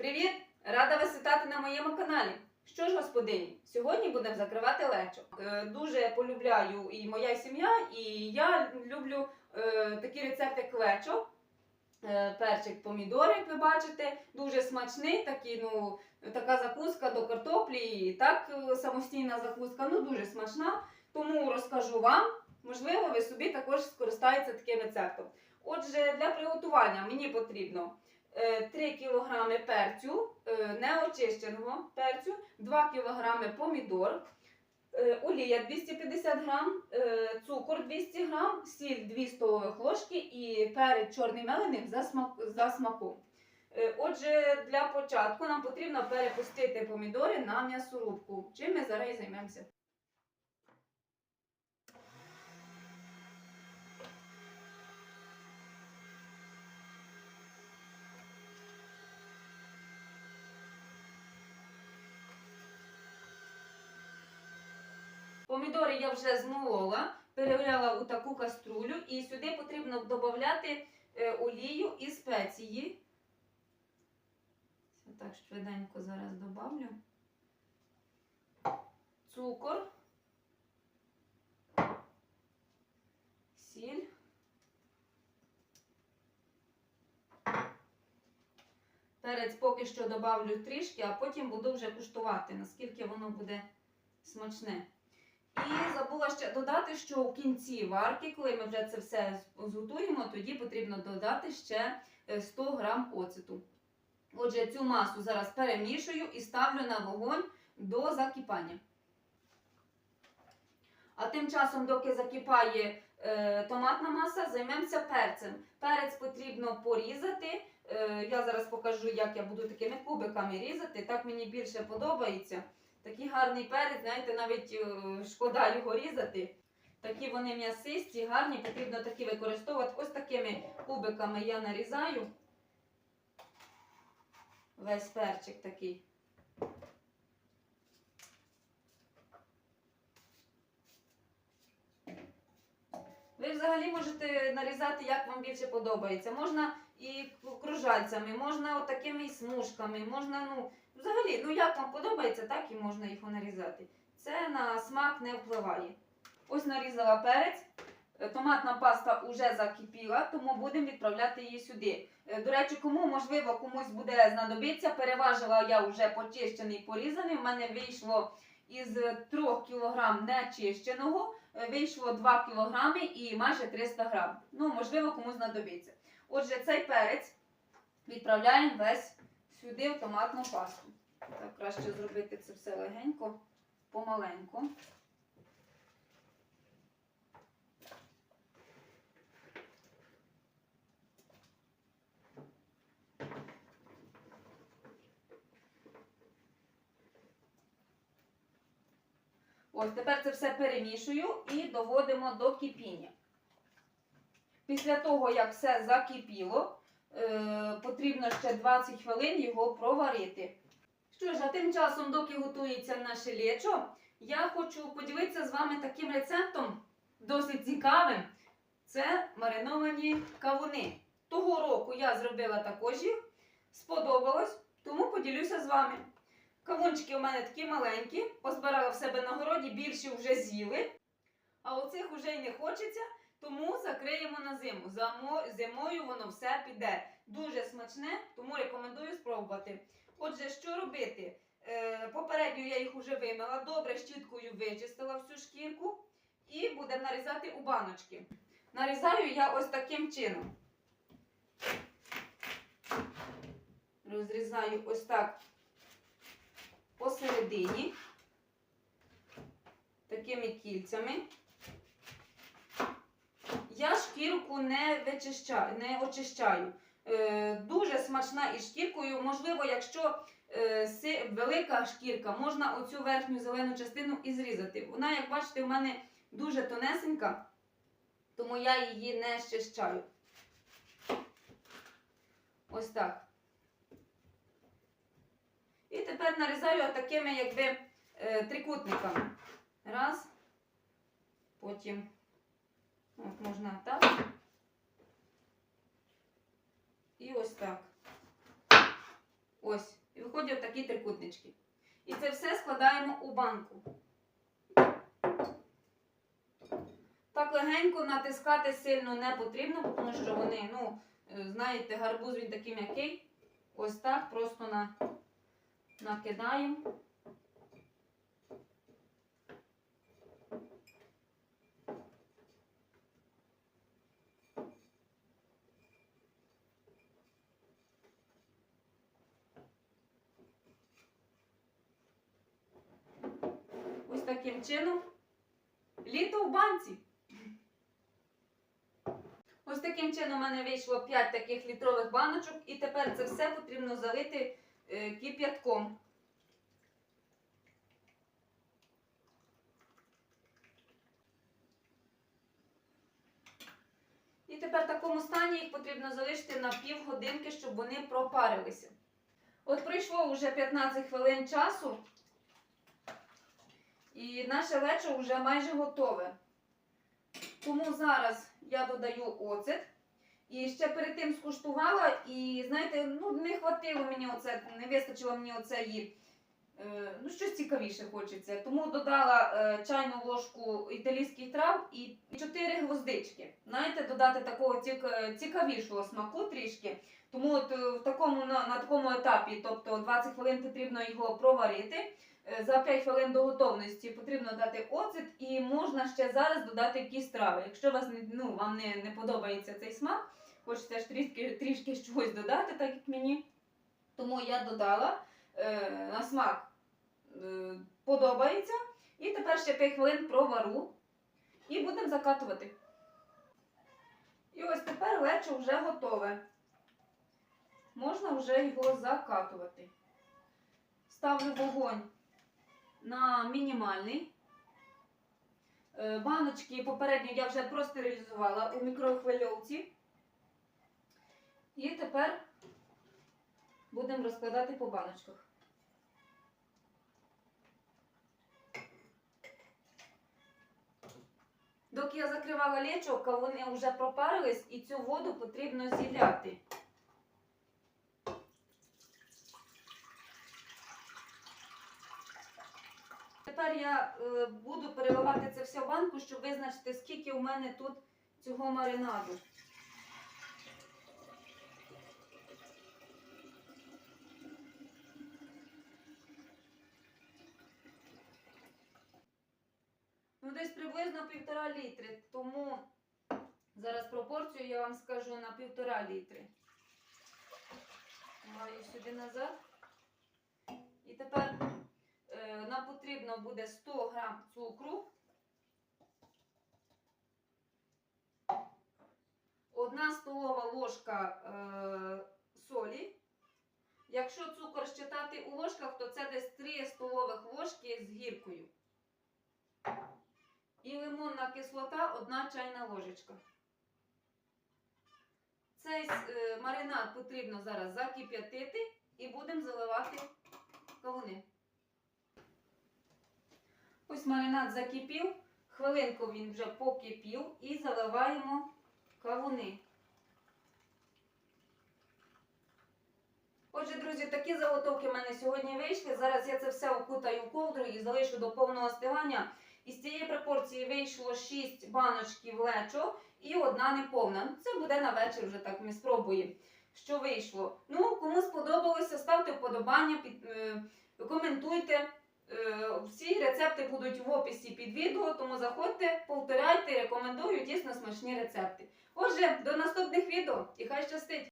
Привіт! Рада вас вітати на моєму каналі. Що ж, господині, сьогодні будемо закривати лечо. Е, дуже полюбляю і моя сім'я, і я люблю е, такі рецепти як. Е, перчик, помідори, як ви бачите, дуже смачний, такий, ну, така закуска до картоплі, і так е, самостійна закуска, ну дуже смачна. Тому розкажу вам, можливо, ви собі також скористаєтеся таким рецептом. Отже, для приготування мені потрібно 3 кг перцю, е, неочищеного перцю, 2 кг помідор, е, олія 250 г, е, цукор 200 г, сіль 2 столових ложки і перець чорний мелений за, смак, за смаком. Е, Отже, для початку нам потрібно перепустити помідори на м'ясорубку. Чим ми зараз і займемося. Помідори я вже змолола, перегляла у таку каструлю і сюди потрібно додати е, олію і спеції. Це так швиденько зараз добавлю. Цукор, сіль. Перець поки що добавлю трішки, а потім буду вже куштувати, наскільки воно буде смачне. І забула ще додати, що в кінці варки, коли ми вже це все зготуємо, тоді потрібно додати ще е, 100 грам оцету. Отже, цю масу зараз перемішую і ставлю на вогонь до закипання. А тим часом, доки закипає е, томатна маса, займемося перцем. Перець потрібно порізати. Е, я зараз покажу, як я буду такими кубиками різати. Так мені більше подобається. Такий гарний перець, знаєте, навіть е, шкода його різати. Такі вони м'ясисті, гарні, потрібно такі використовувати. Ось такими кубиками я нарізаю. Весь перчик такий. Ви взагалі можете нарізати, як вам більше подобається. Можна і кружальцями, можна отакими і смужками, можна, ну, Взагалі, ну як вам подобається, так і можна їх нарізати. Це на смак не впливає. Ось нарізала перець. Е, Томатна паста вже закипіла, тому будемо відправляти її сюди. Е, До речі, кому можливо комусь буде знадобитися, переважила я вже почищений порізаний. У мене вийшло із 3 кг нечищеного, е, вийшло 2 кг і майже 300 г. Ну, можливо, комусь знадобиться. Отже, цей перець відправляємо весь сюди в томатну пасту. Так, краще зробити це все легенько, помаленьку. Ось тепер це все перемішую і доводимо до кипіння. Після того, як все закипіло, е, потрібно ще 20 хвилин його проварити. Що ж, а тим часом, доки готується наше лечо, я хочу поділитися з вами таким рецептом, досить цікавим. Це мариновані кавуни. Того року я зробила також їх, сподобалось, тому поділюся з вами. Кавунчики у мене такі маленькі, позбирала в себе на городі, більші вже з'їли. А оцих вже й не хочеться, тому закриємо на зиму. Зимою воно все піде. Дуже смачне, тому рекомендую спробувати. Отже, що робити? Е, попередньо я їх уже вимила, добре щіткою вичистила всю шкірку і будемо нарізати у баночки. Нарізаю я ось таким чином. Розрізаю ось так посередині, такими кільцями. Я шкірку не вичищаю, не очищаю. Е, дуже смачна із шкіркою. Можливо, якщо е, велика шкірка, можна оцю верхню зелену частину і зрізати. Вона, як бачите, у мене дуже тонесенька, тому я її не щищаю. Ось так. І тепер нарізаю такими, якби, е, трикутниками. Раз. Потім от можна так. І ось так. ось. І виходять такі трикутнички. І це все складаємо у банку. Так легенько натискати сильно не потрібно, тому що вони, ну, знаєте, гарбуз він такий м'який. Ось так просто на, накидаємо. Ось таким чином. Літо в банці. Ось таким чином у мене вийшло 5 таких літрових баночок, і тепер це все потрібно залити е, кип'ятком. І тепер в такому стані їх потрібно залишити на півгодинки, щоб вони пропарилися. От пройшло вже 15 хвилин часу, і наше лечо вже майже готове. Тому зараз я додаю оцет. І ще перед тим скуштувала, і знаєте, ну не хватило мені оце, не вистачило мені оцеї, е, ну щось цікавіше хочеться. Тому додала е, чайну ложку італійських трав і 4 гвоздички. Знаєте, додати такого цік- цікавішого смаку трішки. Тому от е, в такому, на, на такому етапі, тобто 20 хвилин потрібно його проварити. Е, За 5 хвилин до готовності потрібно дати оцет і можна ще зараз додати якісь трави. Якщо вас ну, вам не, не подобається цей смак, хочете ж трішки, трішки чогось додати, так як мені. Тому я додала е, на смак е, подобається. І тепер ще 5 хвилин провару і будемо закатувати. І ось тепер лечо вже готове. Можна вже його закатувати. Ставлю вогонь на мінімальний. Е, Баночки попередньо я вже простерилізувала у мікрохвильовці. І тепер будемо розкладати по баночках. Доки я закривала лічок, вони вже пропарились і цю воду потрібно зіляти. Тепер я е, буду переливати це все в банку, щоб визначити, скільки у мене тут цього маринаду. Ну, десь приблизно півтора літри, тому зараз пропорцію я вам скажу на півтора літри. Маю сюди назад. І тепер нам потрібно буде 100 грам цукру. Одна столова ложка е, солі. Якщо цукор считати у ложках, то це десь 3 столових ложки з гіркою. І лимонна кислота 1 чайна ложечка. Цей е, маринад потрібно зараз закип'ятити і будемо заливати кавуни. Ось маринад закипів, хвилинку він вже покипів і заливаємо кавуни. Отже, друзі, такі заготовки в мене сьогодні вийшли. Зараз я це все окутаю в ковдру і залишу до повного остивання. Із цієї пропорції вийшло 6 баночків лечо і одна неповна. Це буде на вечір вже так ми спробуємо. Що вийшло? Ну, кому сподобалося, ставте вподобання, під, е, коментуйте. Е, всі рецепти будуть в описі під відео, тому заходьте, повторяйте, рекомендую дійсно смачні рецепти. Отже, до наступних відео і хай щастить!